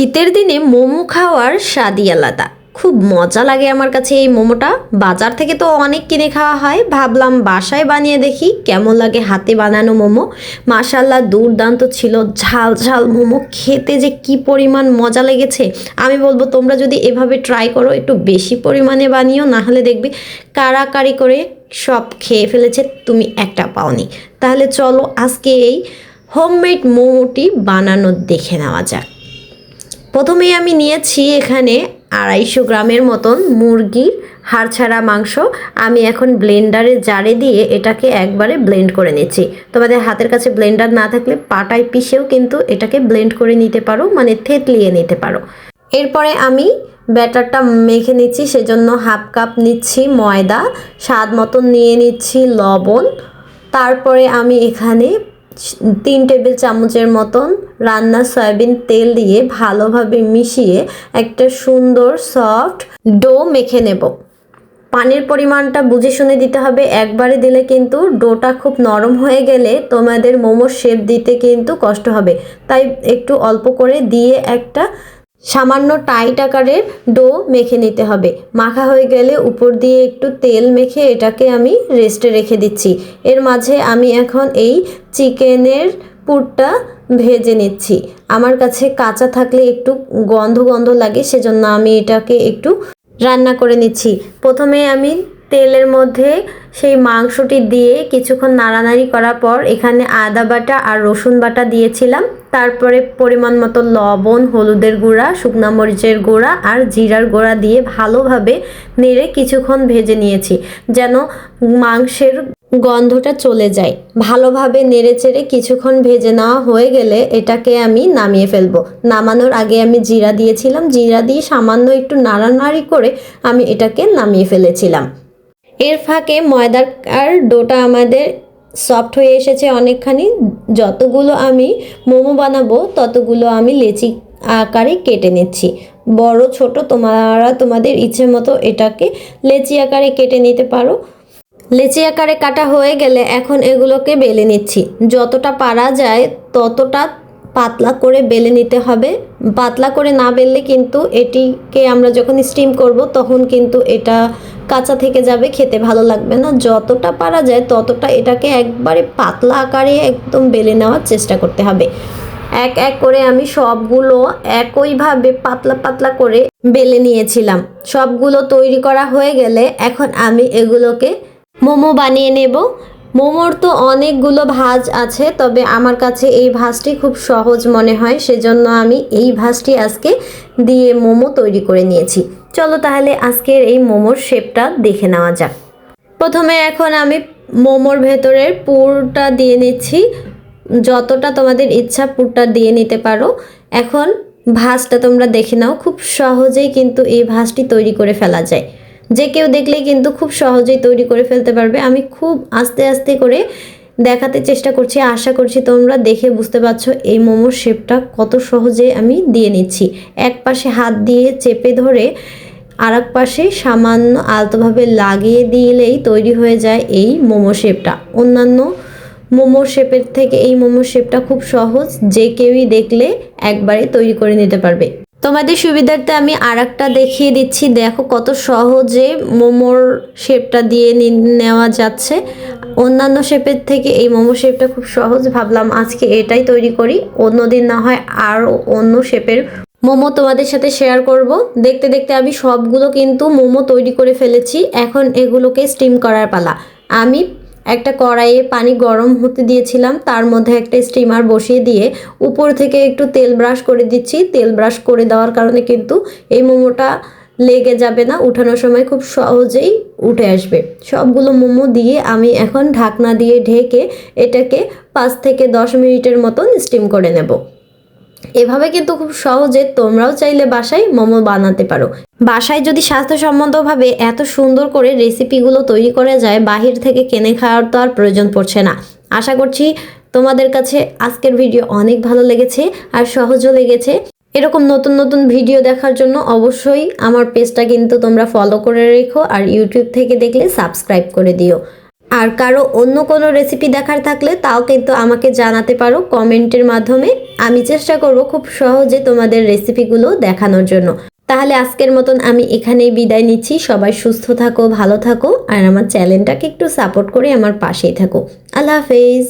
শীতের দিনে মোমো খাওয়ার স্বাদই আলাদা। খুব মজা লাগে আমার কাছে এই মোমোটা। বাজার থেকে তো অনেক কিনে খাওয়া হয়। ভাবলাম বাসায় বানিয়ে দেখি, কেমন লাগে হাতে বানানো মোমো। মাশাল্লাহ দুর্দান্ত ছিল, ঝাল ঝাল মোমো। খেতে যে কি পরিমাণ মজা লেগেছে। আমি বলব, তোমরা যদি এভাবে ট্রাই করো, একটু বেশি পরিমাণে বানিও, না হলে দেখবে কারাকারি করে সব খেয়ে ফেলেছে, তুমি একটা পাওনি। তাহলে চলো আজকে এই হোমমেড মোমোটি বানানো দেখে নেওয়া যাক। প্রথমেই আমি নিয়েছি এখানে আড়াইশো গ্রামের মতন মুরগির হাড় ছাড়া মাংস। আমি এখন ব্লেন্ডারে জারে দিয়ে এটাকে একবারে ব্লেন্ড করে নিচ্ছি। তোমাদের হাতের কাছে ব্লেন্ডার না থাকলে পাটায় পিষেও কিন্তু এটাকে ব্লেন্ড করে নিতে পারো মানে থেতলিয়ে নিতে পারো। এরপরে আমি ব্যাটারটা মেখে নিচ্ছি, সেজন্য হাফ কাপ নিচ্ছি ময়দা, স্বাদ মতন নিয়ে নিচ্ছি লবণ। তারপরে আমি এখানে তিন টেবিল চামচের মতন রান্না সয়াবিন তেল দিয়ে ভালোভাবে মিশিয়ে একটা সুন্দর সফট ডো মেখে নেব। পানির পরিমাণটা বুঝে শুনে দিতে হবে। একবারে দিলে কিন্তু ডোটা খুব নরম হয়ে গেলে তোমাদের মোমোর শেপ দিতে কিন্তু কষ্ট হবে। তাই একটু অল্প করে দিয়ে একটা সামান্য টাইট আকারের ডো মেখে নিতে হবে। মাখা হয়ে গেলে উপর দিয়ে একটু তেল মেখে এটাকে আমি রেস্টে রেখে দিচ্ছি। এর মাঝে আমি এখন এই চিকেনের পুরটা ভেজে নিচ্ছি। আমার কাছে কাঁচা থাকলে একটু গন্ধ গন্ধ লাগে, সেজন্য আমি এটাকে একটু রান্না করে নিচ্ছি। প্রথমে আমি তেলের মধ্যে সেই মাংসটি দিয়ে কিছুক্ষণ নাড়ানাড়ি করার পর এখানে আদা বাটা আর রসুন বাটা দিয়েছিলাম। তারপরে পরিমাণ মতো লবণ, হলুদের গুঁড়া, শুকনো মরিচের গুঁড়া আর জিরার গুঁড়া দিয়ে ভালোভাবে নেড়ে কিছুক্ষণ ভেজে নিয়েছি যেন মাংসের গন্ধটা চলে যায়। ভালোভাবে নেড়ে চেড়ে কিছুক্ষণ ভেজে নেওয়া হয়ে গেলে এটাকে আমি নামিয়ে ফেলব। নামানোর আগে আমি জিরা দিয়েছিলাম। জিরা দিয়ে সামান্য একটু নাড়ানাড়ি করে আমি এটাকে নামিয়ে ফেলেছিলাম। এর ফাঁকে ময়দার আর ডোটা আমাদের সফট হয়ে এসেছে অনেকখানি। যতগুলো আমি মোমো বানাবো, ততগুলো আমি লেচি আকারে কেটে নিচ্ছি। বড়, ছোট, তোমরা তোমাদের ইচ্ছে মতো এটাকে লেচি আকারে কেটে নিতে পারো। লেচি আকারে কাটা হয়ে গেলে এখন এগুলোকে বেলে নিচ্ছি। যতটা পারা যায় ততটা পাতলা করে বেলে নিতে হবে। পাতলা করে না বেললে কিন্তু এটিকে আমরা যখন স্টিম করব তখন কিন্তু এটা কাঁচা থেকে যাবে, খেতে ভালো লাগবে না। যতটা পারা যায় ততটা এটাকে একবারে পাতলা আকারে একদম বেলে নেওয়ার চেষ্টা করতে হবে। এক এক করে আমি সবগুলো একইভাবে পাতলা পাতলা করে বেলে নিয়েছিলাম। সবগুলো তৈরি করা হয়ে গেলে এখন আমি এগুলোকে মোমো বানিয়ে নেব। মোমোর তো অনেকগুলো ভাজ আছে, তবে আমার কাছে এই ভাজটি খুব সহজ মনে হয়, সেজন্য আমি এই ভাজটি আজকে দিয়ে মোমো তৈরি করে নিয়েছি। চলো তাহলে আজকের এই মোমোর শেপটা দেখে নেওয়া যাক। প্রথমে এখন আমি মোমোর ভেতরের পুরটা দিয়ে নিচ্ছি। যতটা তোমাদের ইচ্ছা পুরটা দিয়ে নিতে পারো। এখন ভাজটা তোমরা দেখে নাও, খুব সহজেই কিন্তু এই ভাজটি তৈরি করে ফেলা যায়। যে কেউ দেখলেই কিন্তু খুব সহজেই তৈরি করে ফেলতে পারবে। আমি খুব আস্তে আস্তে করে দেখাতে চেষ্টা করছি, আশা করছি তোমরা দেখে বুঝতে পারছ এই মোমোর শেপটা কত সহজে আমি দিয়ে নিচ্ছি। এক পাশে হাত দিয়ে চেপে ধরে আর এক পাশে সামান্য আলতোভাবে লাগিয়ে দিলেই তৈরি হয়ে যায় এই মোমো শেপটা। অন্যান্য মোমোর শেপের থেকে এই মোমোর শেপটা খুব সহজ, যে কেউই দেখলে একবারে তৈরি করে নিতে পারবে। তোমাদের সুবিধার্থে আমি আর দেখিয়ে দিচ্ছি। দেখো কত সহজে মোমোর শেপটা দিয়ে নেওয়া যাচ্ছে। অন্যান্য শেপের থেকে এই মোমো শেপটা খুব সহজ। ভাবলাম আজকে এটাই তৈরি করি। অন্যদিন না হয় আর অন্য শেপের মোমো তোমাদের সাথে শেয়ার করব। দেখতে দেখতে আমি সবগুলো কিন্তু মোমো তৈরি করে ফেলেছি। এখন এগুলোকে স্টিম করার পালা। আমি একটা কড়াইয়ে পানি গরম হতে দিয়েছিলাম, তার মধ্যে একটা স্টিমার বসিয়ে দিয়ে উপর থেকে একটু তেল ব্রাশ করে দিচ্ছি। তেল ব্রাশ করে দেওয়ার কারণে কিন্তু এই মোমোটা লেগে যাবে না, উঠানোর সময় খুব সহজেই উঠে আসবে। সবগুলো মোমো দিয়ে আমি এখন ঢাকনা দিয়ে ঢেকে এটাকে পাঁচ থেকে দশ মিনিটের মতন স্টিম করে নেব। এভাবে কিন্তু খুব সহজে তোমরাও চাইলে বাসায় মোমো বানাতে পারো। বাসায় যদি স্বাস্থ্যসম্মতভাবে এত সুন্দর করে রেসিপিগুলো তৈরি করা যায়, বাহির থেকে কেনে খাওয়ার তো আর প্রয়োজন পড়ছে না। আশা করছি তোমাদের কাছে আজকের ভিডিও অনেক ভালো লেগেছে আর সহজও লেগেছে। এরকম নতুন নতুন ভিডিও দেখার জন্য অবশ্যই আমার পেজটা কিন্তু তোমরা ফলো করে রেখো আর ইউটিউব থেকে দেখলে সাবস্ক্রাইব করে দিও। আর কারও অন্য কোনো রেসিপি দেখার থাকলে তাও কিন্তু আমাকে জানাতে পারো কমেন্টের মাধ্যমে। আমি চেষ্টা করব খুব সহজে তোমাদের রেসিপিগুলো দেখানোর জন্য। তাহলে আজকের মতন আমি এখানেই বিদায় নিচ্ছি। সবাই সুস্থ থাকো, ভালো থাকো, আর আমার চ্যানেলটাকে একটু সাপোর্ট করে আমার পাশেই থাকো। আল্লাহ হাফেজ।